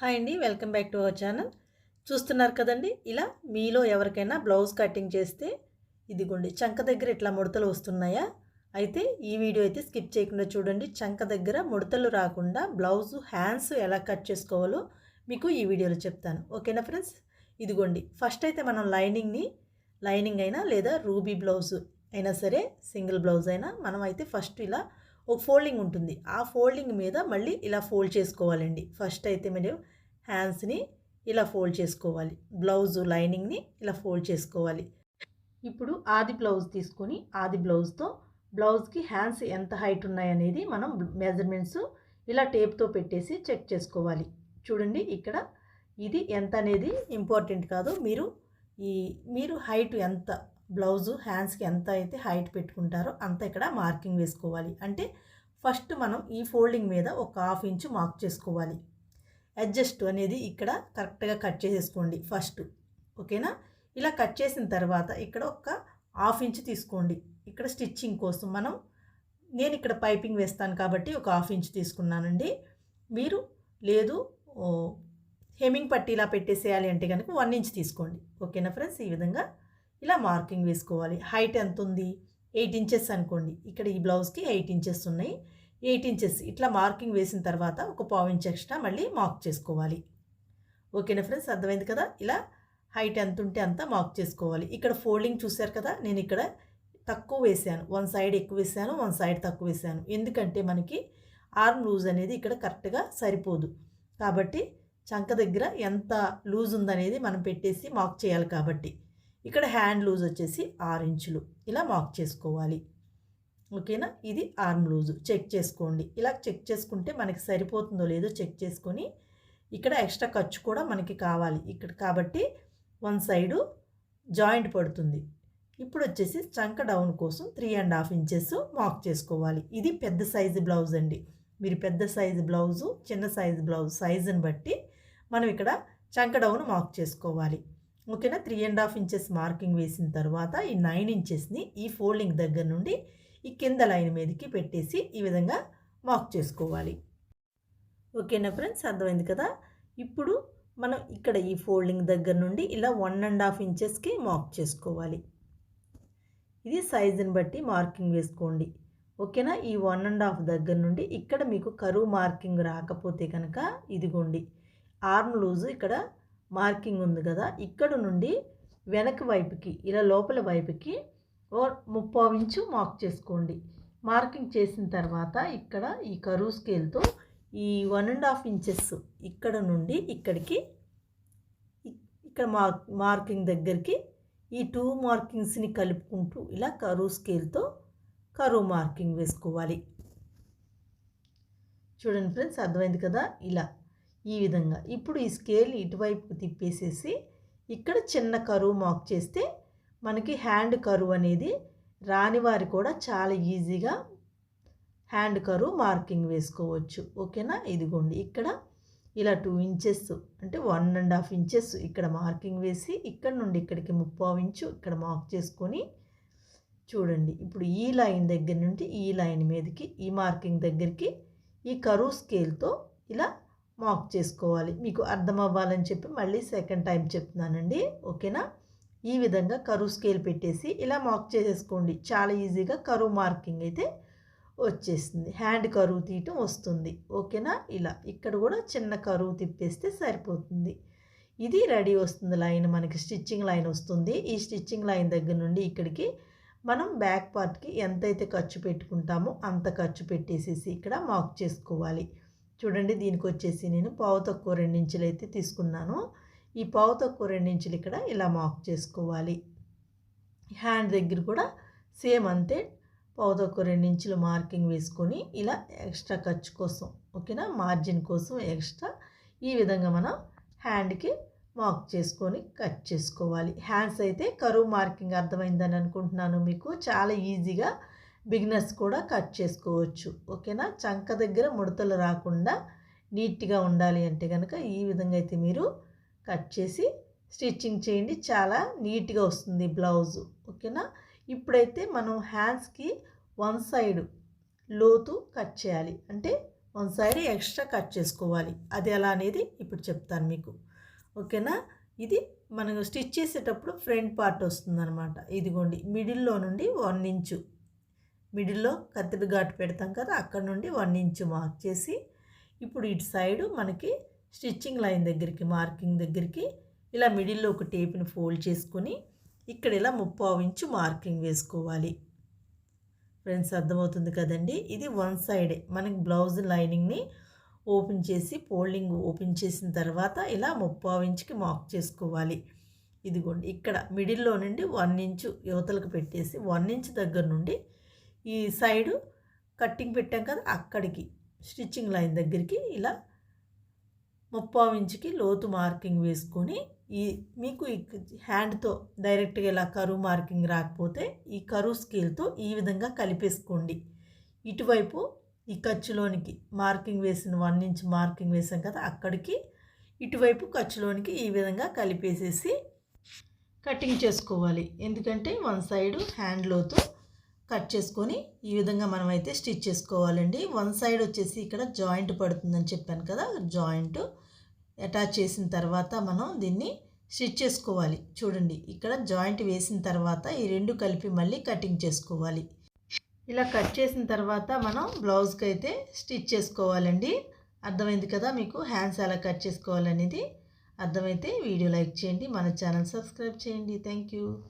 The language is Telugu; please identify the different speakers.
Speaker 1: హాయ్ అండి welcome back to our channel. చూస్తున్నారు కదండి ఇలా మీలో ఎవరికైనా బ్లౌజ్ కటింగ్ చేస్తే ఇదిగోండి చంక దగ్గర ఇట్లా ముడతలు వస్తున్నాయా? అయితే ఈ వీడియో అయితే స్కిప్ చేయకుండా చూడండి చంక దగ్గర ముడతలు రాకుండా బ్లౌజ్ హ్యాండ్స్ ఎలా కట్ చేసుకోవాలో మీకు ఈ వీడియోలో చెప్తాను. ఓకేనా ఫ్రెండ్స్? ఇదిగోండి ఫస్ట్ అయితే మనం లైనింగ్ని లైనింగ్ అయినా లేదా రూబీ బ్లౌజ్ అయినా సరే సింగిల్ బ్లౌజ్ అయినా మనం అయితే ఫస్ట్ ఇలా ఒక ఫోల్డింగ్ ఉంటుంది. ఆ ఫోల్డింగ్ మీద మళ్ళీ ఇలా ఫోల్డ్ చేసుకోవాలండి. ఫస్ట్ అయితే మీరు హ్యాండ్స్ని ఇలా ఫోల్డ్ చేసుకోవాలి. బ్లౌజ్ లైనింగ్ని ఇలా ఫోల్డ్ చేసుకోవాలి. ఇప్పుడు ఆది బ్లౌజ్ తీసుకొని ఆది బ్లౌజ్తో బ్లౌజ్కి హ్యాండ్స్ ఎంత హైట్ ఉన్నాయనేది మనం మెజర్మెంట్స్ ఇలా టేప్తో పెట్టేసి చెక్ చేసుకోవాలి. చూడండి ఇక్కడ ఇది ఎంత అనేది ఇంపార్టెంట్ కాదు. మీరు ఈ మీరు హైట్ ఎంత బ్లౌజు హ్యాండ్స్కి ఎంత అయితే హైట్ పెట్టుకుంటారో అంత ఇక్కడ మార్కింగ్ వేసుకోవాలి. అంటే ఫస్ట్ మనం ఈ ఫోల్డింగ్ మీద ఒక హాఫ్ ఇంచు మార్క్ చేసుకోవాలి. అడ్జస్ట్ అనేది ఇక్కడ కరెక్ట్గా కట్ చేసేసుకోండి ఫస్ట్. ఓకేనా? ఇలా కట్ చేసిన తర్వాత ఇక్కడ ఒక హాఫ్ ఇంచ్ తీసుకోండి. ఇక్కడ స్టిచ్చింగ్ కోసం మనం నేను ఇక్కడ పైపింగ్ వేస్తాను కాబట్టి ఒక హాఫ్ ఇంచ్ తీసుకున్నానండి. మీరు లేదు హెమింగ్ పట్టి ఇలా పెట్టేసేయాలి అంటే కనుక వన్ ఇంచ్ తీసుకోండి. ఓకేనా ఫ్రెండ్స్? ఈ విధంగా ఇలా మార్కింగ్ వేసుకోవాలి. హైట్ ఎంత ఉంది ఎయిట్ ఇంచెస్ అనుకోండి. ఇక్కడ ఈ బ్లౌజ్కి ఎయిట్ ఇంచెస్ ఉన్నాయి. ఎయిట్ ఇంచెస్ ఇట్లా మార్కింగ్ వేసిన తర్వాత ఒక పావు ఇంచ్ ఎక్స్ట్రా మళ్ళీ మార్క్ చేసుకోవాలి. ఓకేనా ఫ్రెండ్స్? అర్థమైంది కదా? ఇలా హైట్ ఎంత ఉంటే అంత మార్క్ చేసుకోవాలి. ఇక్కడ ఫోల్డింగ్ చూశారు కదా? నేను ఇక్కడ తక్కువ వేసాను. వన్ సైడ్ ఎక్కువ వేసాను వన్ సైడ్ తక్కువ వేసాను. ఎందుకంటే మనకి ఆర్మ్ లూజ్ అనేది ఇక్కడ కరెక్ట్గా సరిపోదు. కాబట్టి చంక దగ్గర ఎంత లూజ్ ఉందనేది మనం పెట్టేసి మార్క్ చేయాలి కాబట్టి. ఇక్కడ హ్యాండ్ లూజ్ వచ్చేసి ఆరు ఇంచులు. ఇలా మార్క్ చేసుకోవాలి. ఓకేనా? ఇది ఆర్మ్ లూజు. చెక్ చేసుకోండి. ఇలా చెక్ చేసుకుంటే మనకి సరిపోతుందో లేదో చెక్ చేసుకొని ఇక్కడ ఎక్స్ట్రా ఖర్చు కూడా మనకి కావాలి. ఇక్కడ కాబట్టి వన్ సైడు జాయింట్ పడుతుంది. ఇప్పుడు వచ్చేసి చంక డౌన్ కోసం three and half inches mark చేసుకోవాలి. ఇది పెద్ద సైజు బ్లౌజ్ అండి. మీరు పెద్ద సైజు బ్లౌజు చిన్న సైజు బ్లౌజ్ సైజుని బట్టి మనం ఇక్కడ చంక డౌన్ మార్క్ చేసుకోవాలి. ఓకేనా? Three and half inches marking వేసిన తర్వాత ఈ నైన్ ఇంచెస్ని ఈ ఫోల్డింగ్ దగ్గర నుండి ఈ కింద లైన్ మీదకి పెట్టేసి ఈ విధంగా మార్క్ చేసుకోవాలి. ఓకేనా ఫ్రెండ్స్ అర్థమైంది కదా? ఇప్పుడు మనం ఇక్కడ ఈ ఫోల్డింగ్ దగ్గర నుండి ఇలా వన్ అండ్ హాఫ్ ఇంచెస్కి మార్క్ చేసుకోవాలి. ఇది సైజుని బట్టి మార్కింగ్ వేసుకోండి. ఓకేనా? ఈ వన్ అండ్ హాఫ్ దగ్గర నుండి ఇక్కడ మీకు కరువు మార్కింగ్ రాకపోతే కనుక ఇదిగోండి. ఆర్మ్ లూజు ఇక్కడ మార్కింగ్ ఉంది కదా ఇక్కడ నుండి వెనక వైపుకి ఇలా లోపల వైపుకి ఓ ముప్పావు ఇంచు మార్క్ చేసుకోండి. మార్కింగ్ చేసిన తర్వాత ఇక్కడ ఈ కరువు స్కేల్తో ఈ వన్ అండ్ హాఫ్ ఇంచెస్ ఇక్కడ నుండి ఇక్కడికి ఇక్కడ మార్క్ మార్కింగ్ దగ్గరికి ఈ టూ మార్కింగ్స్ని కలుపుకుంటూ ఇలా కరువు స్కేల్తో కరువు మార్కింగ్ వేసుకోవాలి. చూడండి ఫ్రెండ్స్ అర్థమైంది కదా? ఇలా ఈ విధంగా. ఇప్పుడు ఈ స్కేల్ ఇటువైపు తిప్పేసేసి ఇక్కడ చిన్న కరువు మాక్ చేస్తే మనకి హ్యాండ్ కరువు అనేది రాని వారి కూడా చాలా ఈజీగా హ్యాండ్ కరువు మార్కింగ్ వేసుకోవచ్చు. ఓకేనా? ఇదిగోండి. ఇక్కడ ఇలా టూ ఇంచెస్ అంటే వన్ అండ్ హాఫ్ ఇంచెస్ ఇక్కడ మార్కింగ్ వేసి ఇక్కడ నుండి ఇక్కడికి ముప్పావు ఇంచు ఇక్కడ మార్క్ చేసుకొని చూడండి. ఇప్పుడు ఈ లైన్ దగ్గర నుండి ఈ లైన్ మీదకి ఈ మార్కింగ్ దగ్గరికి ఈ కరువు స్కేల్తో ఇలా మార్క్ చేసుకోవాలి. మీకు అర్థం అవ్వాలని చెప్పి మళ్ళీ సెకండ్ టైం చెప్తున్నానండి. ఓకేనా? ఈ విధంగా కరువు స్కేల్ పెట్టేసి ఇలా మార్క్ చేసేసుకోండి. చాలా ఈజీగా కరువు మార్కింగ్ అయితే వచ్చేస్తుంది. హ్యాండ్ కరువు తీయటం వస్తుంది. ఓకేనా? ఇలా ఇక్కడ కూడా చిన్న కరువు తిప్పేస్తే సరిపోతుంది. ఇది రెడీ వస్తుంది లైన్. మనకి స్టిచ్చింగ్ లైన్ వస్తుంది. ఈ స్టిచ్చింగ్ లైన్ దగ్గర నుండి ఇక్కడికి మనం బ్యాక్ పార్ట్కి ఎంతైతే ఖర్చు పెట్టుకుంటామో అంత ఖర్చు పెట్టేసేసి ఇక్కడ మార్క్ చేసుకోవాలి. చూడండి దీనికి వచ్చేసి నేను పావు తక్కువ రెండించులు అయితే తీసుకున్నాను. ఈ పావు తక్కువ రెండించులు ఇక్కడ ఇలా మార్క్ చేసుకోవాలి. హ్యాండ్ దగ్గర కూడా సేమ్ అంతే పావు తక్కువ రెండించులు మార్కింగ్ వేసుకొని ఇలా ఎక్స్ట్రా ఖర్చు కోసం ఓకేనా? మార్జిన్ కోసం ఎక్స్ట్రా ఈ విధంగా మనం హ్యాండ్కి మార్క్ చేసుకొని కట్ చేసుకోవాలి. హ్యాండ్స్ అయితే కరువు మార్కింగ్ అర్థమైందని అనుకుంటున్నాను మీకు. చాలా ఈజీగా బిగినర్స్ కూడా కట్ చేసుకోవచ్చు. ఓకేనా? చంక దగ్గర ముడతలు రాకుండా నీట్గా ఉండాలి అంటే కనుక ఈ విధంగా అయితే మీరు కట్ చేసి స్టిచ్చింగ్ చేయండి. చాలా నీట్గా వస్తుంది బ్లౌజు. ఓకేనా? ఇప్పుడైతే మనం హ్యాండ్స్కి వన్ సైడ్ లోతు కట్ చేయాలి. అంటే వన్ సైడ్ ఎక్స్ట్రా కట్ చేసుకోవాలి. అది ఎలా అనేది ఇప్పుడు చెప్తాను మీకు. ఓకేనా? ఇది మనం స్టిచ్ చేసేటప్పుడు ఫ్రంట్ పార్ట్ వస్తుందన్నమాట. ఇదిగోండి. మిడిల్లో నుండి వన్ ఇంచు. మిడిల్లో కత్తిడి ఘాటు పెడతాం కదా అక్కడ నుండి వన్ ఇంచు మార్క్ చేసి ఇప్పుడు ఇటు సైడు మనకి స్టిచ్చింగ్ లైన్ దగ్గరికి మార్కింగ్ దగ్గరికి ఇలా మిడిల్లో ఒక టేప్ని ఫోల్డ్ చేసుకొని ఇక్కడ ఇలా ముప్పావు ఇంచు మార్కింగ్ వేసుకోవాలి. ఫ్రెండ్స్ అర్థమవుతుంది కదండి? ఇది వన్ సైడే. మనకి బ్లౌజ్ లైనింగ్ని ఓపెన్ చేసి ఫోల్డింగ్ ఓపెన్ చేసిన తర్వాత ఇలా ముప్పావు ఇంచుకి మార్క్ చేసుకోవాలి. ఇదిగోండి ఇక్కడ మిడిల్లో నుండి వన్ ఇంచు యువతలకు పెట్టేసి వన్ ఇంచ్ దగ్గర నుండి ఈ సైడు కట్టింగ్ పెట్టాం కదా అక్కడికి స్టిచ్చింగ్ లైన్ దగ్గరికి ఇలా ముప్పావు ఇంచుకి లోతు మార్కింగ్ వేసుకొని ఈ మీకు ఈ హ్యాండ్తో డైరెక్ట్గా ఇలా కరువు మార్కింగ్ రాకపోతే ఈ కరువు స్కేల్తో ఈ విధంగా కలిపేసుకోండి. ఇటువైపు ఈ ఖర్చులోనికి మార్కింగ్ వేసిన వన్ ఇంచ్ మార్కింగ్ వేసాం కదా అక్కడికి ఇటువైపు ఖర్చులోనికి ఈ విధంగా కలిపేసేసి కటింగ్ చేసుకోవాలి. ఎందుకంటే వన్ సైడ్ హ్యాండ్లోతో కట్ చేసుకొని ఈ విధంగా మనం అయితే స్టిచ్ చేసుకోవాలండి. వన్ సైడ్ వచ్చేసి ఇక్కడ జాయింట్ పడుతుందని చెప్పాను కదా జాయింట్ అటాచ్ చేసిన తర్వాత మనం దీన్ని స్టిచ్ చేసుకోవాలి. చూడండి ఇక్కడ జాయింట్ వేసిన తర్వాత ఈ రెండు కలిపి మళ్ళీ కటింగ్ చేసుకోవాలి. ఇలా కట్ చేసిన తర్వాత మనం బ్లౌజ్కి అయితే స్టిచ్ చేసుకోవాలండి. అర్థమైంది కదా మీకు? హ్యాండ్స్ ఎలా కట్ చేసుకోవాలనేది. అర్థమైతే వీడియో లైక్ చేయండి మన ఛానల్ సబ్స్క్రైబ్ చేయండి. Thank you.